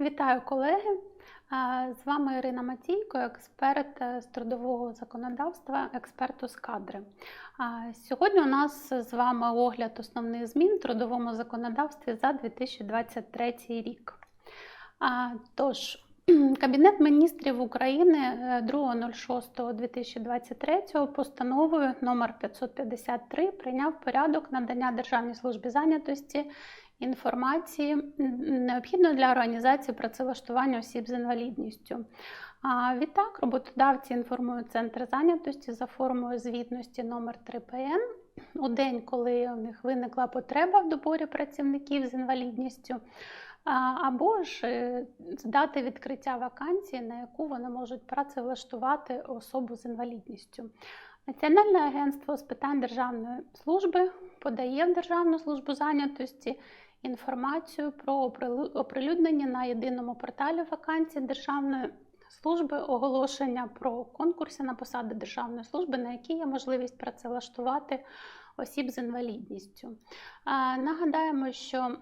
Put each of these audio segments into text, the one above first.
Вітаю колеги! З вами Ірина Матійко, експерт е, з трудового законодавства, експерт з кадри. Сьогодні у нас з вами огляд основних змін в трудовому законодавстві за 2023 рік. Тож, Кабінет міністрів України е, 2.06.2023 постановою номер 553 прийняв порядок надання Державній службі зайнятості інформації, необхідної для організації працевлаштування осіб з інвалідністю. А відтак роботодавці інформують центр зайнятості за формою звітності номер 3 ПН у день, коли у них виникла потреба в доборі працівників з інвалідністю. Або ж е, дати відкриття вакансії, на яку вони можуть працевлаштувати особу з інвалідністю. Національне агентство з питань державної служби подає в Державну службу зайнятості інформацію про оприлюднення на єдиному порталі вакансій державної служби оголошення про конкурси на посади державної служби, на які є можливість працевлаштувати осіб з інвалідністю. Нагадаємо, що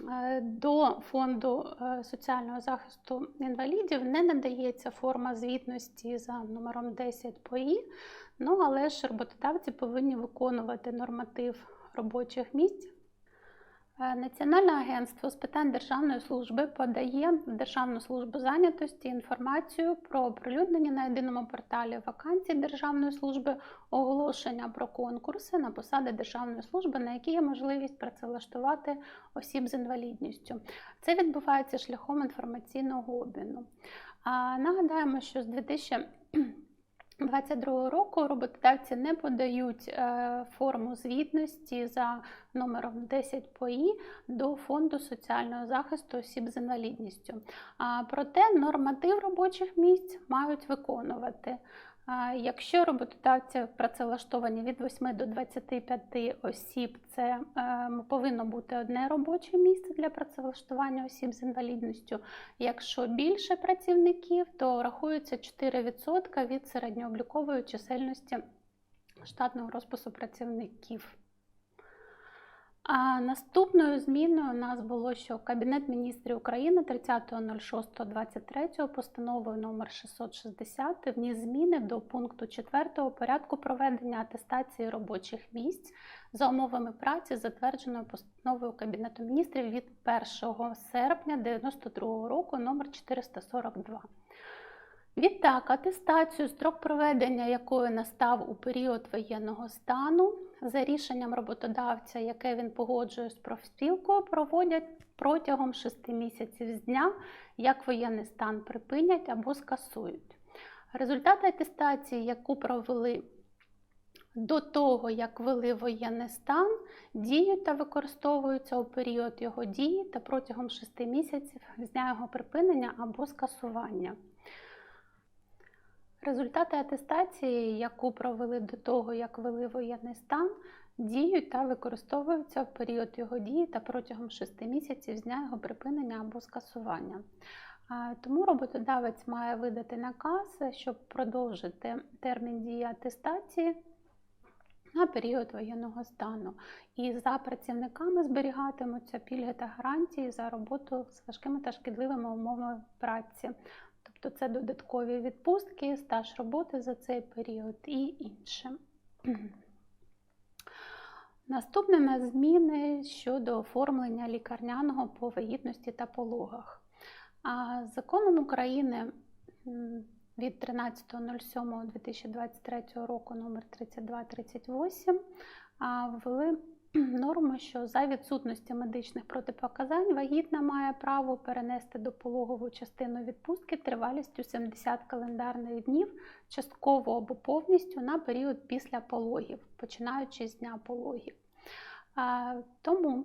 Е, До фонду е, соціального захисту інвалідів не надається форма звітності за номером 10 ПОІ, ну але ж роботодавці повинні виконувати норматив робочих місць. Е, Національне агентство з питань державної служби подає в Державну службу зайнятості інформацію про оприлюднення на єдиному порталі вакансій Державної служби, оголошення про конкурси на посади державної служби, на які є можливість працевлаштувати осіб з інвалідністю. Це відбувається шляхом інформаційного обміну. Нагадаємо, що з 2022 року роботодавці не подають е, форму звітності за номером 10 ПОІ до фонду соціального захисту осіб з інвалідністю. Проте норматив робочих місць мають виконувати. Якщо роботодавці працевлаштовані від 8 до 25 осіб, це е, повинно бути одне робоче місце для працевлаштування осіб з інвалідністю. Якщо більше працівників, то рахується 4% від середньооблікової чисельності штатного розпису працівників. А наступною зміною у нас було, що Кабінет міністрів України 30.06.23 постановою номер 660 вніс зміни до пункту 4 порядку проведення атестації робочих місць за умовами праці, затвердженою постановою Кабінету міністрів від 1 серпня 1992 року номер 442. Відтак, атестацію, строк проведення якої настав у період воєнного стану, за рішенням роботодавця, яке він погоджує з профспілкою, проводять протягом 6 місяців з дня, як воєнний стан припинять або скасують. Результати атестації, яку провели до того, як ввели воєнний стан, діють та використовуються у період його дії та протягом 6 місяців з дня його припинення або скасування. Результати атестації, яку провели до того, як ввели воєнний стан, діють та використовуються в період його дії та протягом 6 місяців з дня його припинення або скасування. Тому роботодавець має видати наказ, щоб продовжити термін дії атестації на період воєнного стану. І за працівниками зберігатимуться пільги та гарантії за роботу з важкими та шкідливими умовами праці. Тобто це додаткові відпустки, стаж роботи за цей період і інше. Наступне на зміни щодо оформлення лікарняного по вагітності та пологах. Законом України від 13.07.2023 року номер 3238 а, ввели норму, що за відсутності медичних протипоказань вагітна має право перенести до пологову частину відпустки тривалістю 70 календарних днів, частково або повністю на період після пологів, починаючи з дня пологів. Тому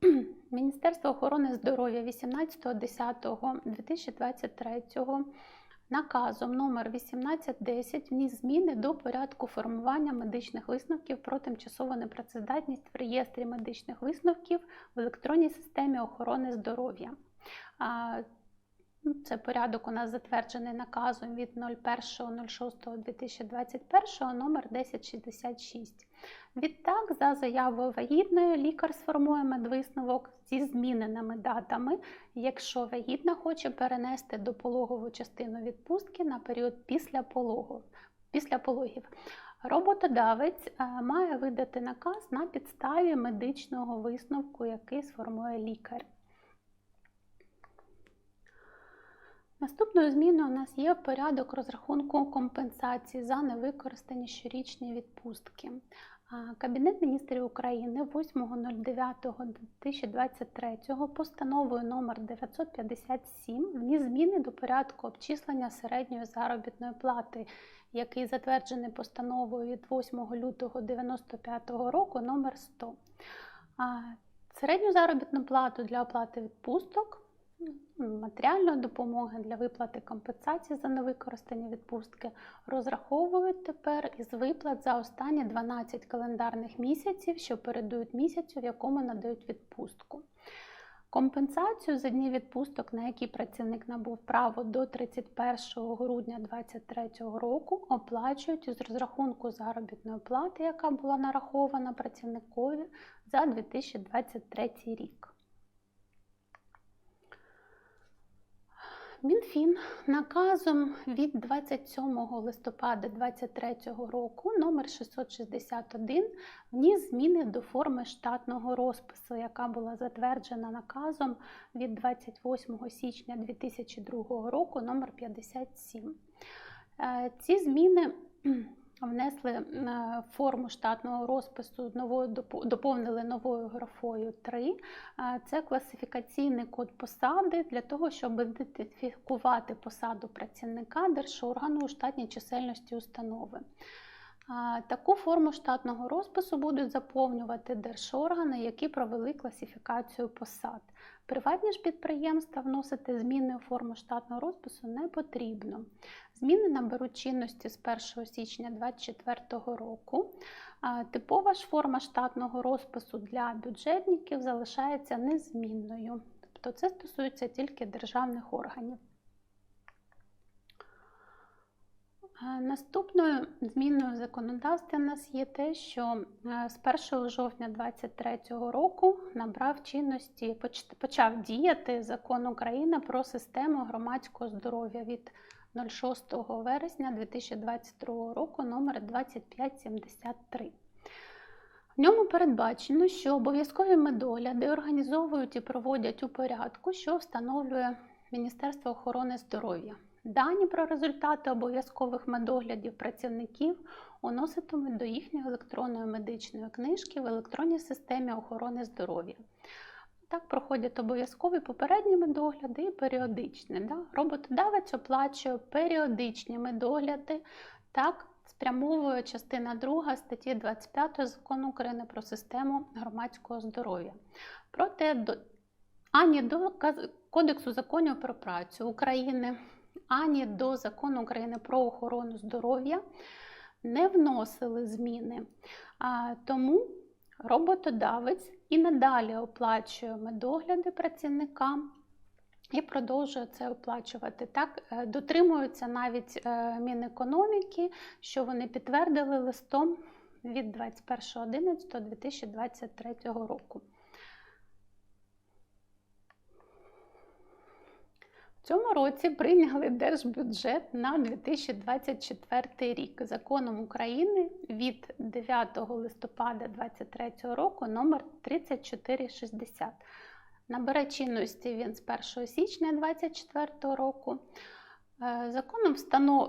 Міністерство охорони здоров'я 18.10.2023 наказом номер 1810 вніс зміни до порядку формування медичних висновків про тимчасову непрацездатність в реєстрі медичних висновків в електронній системі охорони здоров'я. Це порядок у нас затверджений наказом від 01.06.2021 номер 1066. Відтак, за заявою вагітної, лікар сформує медвисновок зі зміненими датами, якщо вагітна хоче перенести допологову частину відпустки на період після пологу. Після пологів. Роботодавець е, має видати наказ на підставі медичного висновку, який сформує лікар. Наступною зміною у нас є порядок розрахунку компенсації за невикористані щорічні відпустки. Кабінет міністрів України 8.09.2023 постановою номер 957 вніс зміни до порядку обчислення середньої заробітної плати, який затверджений постановою від 8 лютого 1995 року номер 100 Середню заробітну плату для оплати відпусток матеріальної допомоги для виплати компенсації за невикористані відпустки розраховують тепер із виплат за останні 12 календарних місяців, що передують місяцю, в якому надають відпустку. Компенсацію за дні відпусток, на які працівник набув право до 31 грудня 2023 року, оплачують із розрахунку заробітної плати, яка була нарахована працівникові за 2023 рік. Мінфін наказом від 27 листопада 2023 року номер 661 вніс зміни до форми штатного розпису, яка була затверджена наказом від 28 січня 2002 року номер 57. Е, ці зміни внесли форму штатного розпису, новою доповнили новою графою 3. Це класифікаційний код посади для того, щоб ідентифікувати посаду працівника держоргану у штатній чисельності установи. Таку форму штатного розпису будуть заповнювати держоргани, які провели класифікацію посад. Приватні ж підприємства вносити зміни у форму штатного розпису не потрібно. Зміни наберуть чинності з 1 січня 2024 року. Типова ж форма штатного розпису для бюджетників залишається незмінною. Тобто це стосується тільки державних органів. Наступною зміною в законодавстві у нас є те, що е, з 1 жовтня 2023 року набрав чинності, почав діяти закон України про систему громадського здоров'я від 06 вересня 2022 року номер 2573. В ньому передбачено, що обов'язкові медогляди організовують і проводять у порядку, що встановлює Міністерство охорони здоров'я. Дані про результати обов'язкових медоглядів працівників уноситимуть до їхньої електронної медичної книжки в електронній системі охорони здоров'я. Так проходять обов'язкові попередні медогляди і періодичні. Да? Роботодавець оплачує періодичні медогляди, так спрямовує частина 2 статті 25 закону України про систему громадського здоров'я. Проте ані до Кодексу законів про працю України ані до закону України про охорону здоров'я не вносили зміни. Тому роботодавець і надалі оплачує медогляди працівникам. І продовжує це оплачувати. Так, е, дотримуються навіть е, Мінекономіки, що вони підтвердили листом від 21.11.2023 року. Цьому році прийняли держбюджет на 2024 рік законом України від 9 листопада 2023 року номер 3460. Набере чинності він з 1 січня 2024 року. Е, законом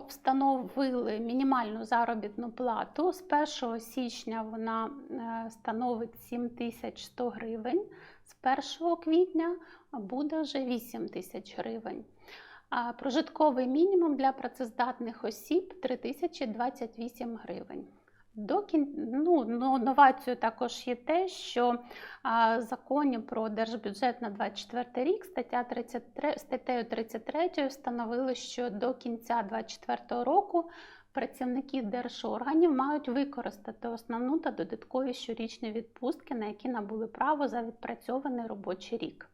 встановили мінімальну заробітну плату. З 1 січня вона е, становить 7100 гривень, з 1 квітня буде вже 8 тисяч гривень. А прожитковий мінімум для працездатних осіб 3028 гривень. До кін... ну, Новацією також є те, що а, законі про держбюджет на 2024 рік стаття 33, статтею 33 встановили, що до кінця 2024 року працівники держорганів мають використати основну та додаткові щорічні відпустки, на які набули право за відпрацьований робочий рік.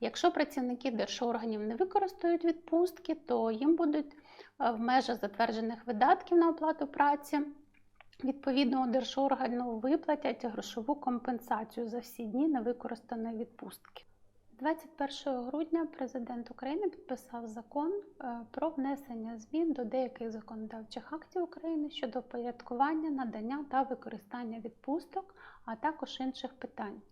Якщо працівники держорганів не використають відпустки, то їм будуть е, в межах затверджених видатків на оплату праці відповідного держоргану виплатять грошову компенсацію за всі дні невикористаної відпустки. 21 грудня президент України підписав закон е, про внесення змін до деяких законодавчих актів України щодо порядкування, надання та використання відпусток, а також інших питань.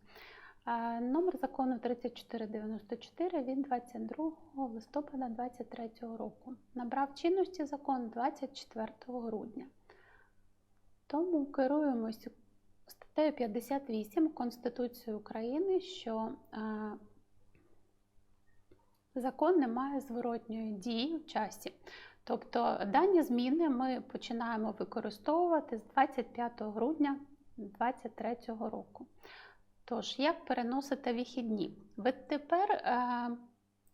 Е, Номер закону 3494 від 22 листопада 2023 року. Набрав чинності закон 24 грудня. Тому керуємося статтею 58 Конституції України, що е, закон не має зворотньої дії в часі. Тобто дані зміни ми починаємо використовувати з 25 грудня 2023 року. Тож, як переносити вихідні? Відтепер е,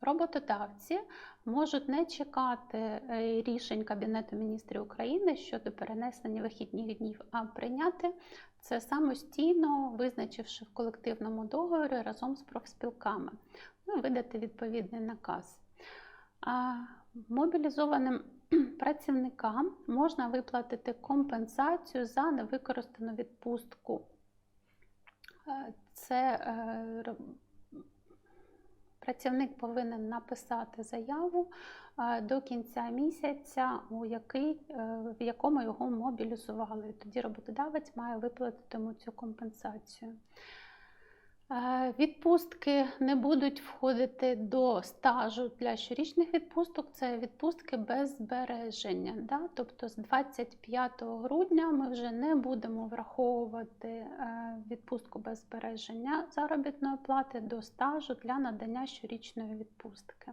роботодавці можуть не чекати е, рішень Кабінету міністрів України щодо перенесення вихідних днів, а прийняти це самостійно, визначивши в колективному договорі разом з профспілками, ну, видати відповідний наказ. Мобілізованим працівникам можна виплатити компенсацію за невикористану відпустку. Е, Це е, працівник повинен написати заяву е, до кінця місяця, у який, е, в якому його мобілізували. Тоді роботодавець має виплатити йому цю компенсацію. Е, Відпустки не будуть входити до стажу для щорічних відпусток. Це відпустки без збереження. Да? Тобто з 25 грудня ми вже не будемо враховувати е, відпустку без збереження заробітної плати до стажу для надання щорічної відпустки.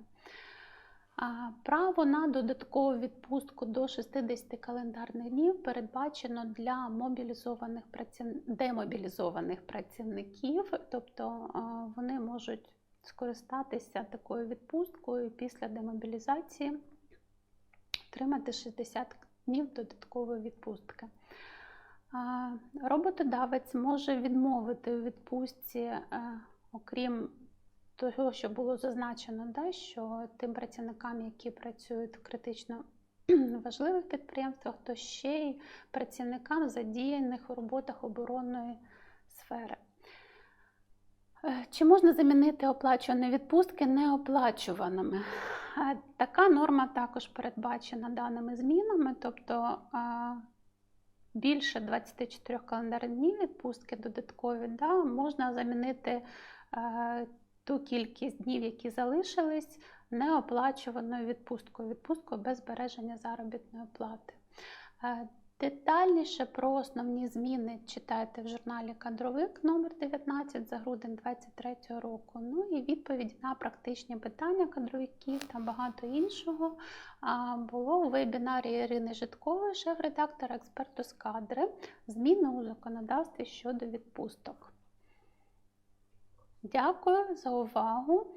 Право на додаткову відпустку до 60 календарних днів передбачено для мобілізованих праців... демобілізованих працівників, тобто вони можуть скористатися такою відпусткою після демобілізації отримати 60 днів додаткової відпустки. Роботодавець може відмовити у відпустці, е, окрім того, що було зазначено, да, що тим працівникам, які працюють в критично важливих підприємствах, то ще й працівникам, задіяних у роботах оборонної сфери. Е, Чи можна замінити оплачувані відпустки неоплачуваними? Е, Така норма також передбачена даними змінами, тобто е, більше 24 календарних днів відпустки додаткові да, можна замінити ту кількість днів, які залишились, неоплачуваною відпусткою, відпусткою без збереження заробітної плати. Е, Детальніше про основні зміни читайте в журналі Кадровик номер 19 за грудень 2023 року. Ну і відповіді на практичні питання кадровиків та багато іншого було у вебінарі Ірини Житкової, шеф-редактора експерту з кадри, зміни у законодавстві щодо відпусток. Дякую за увагу.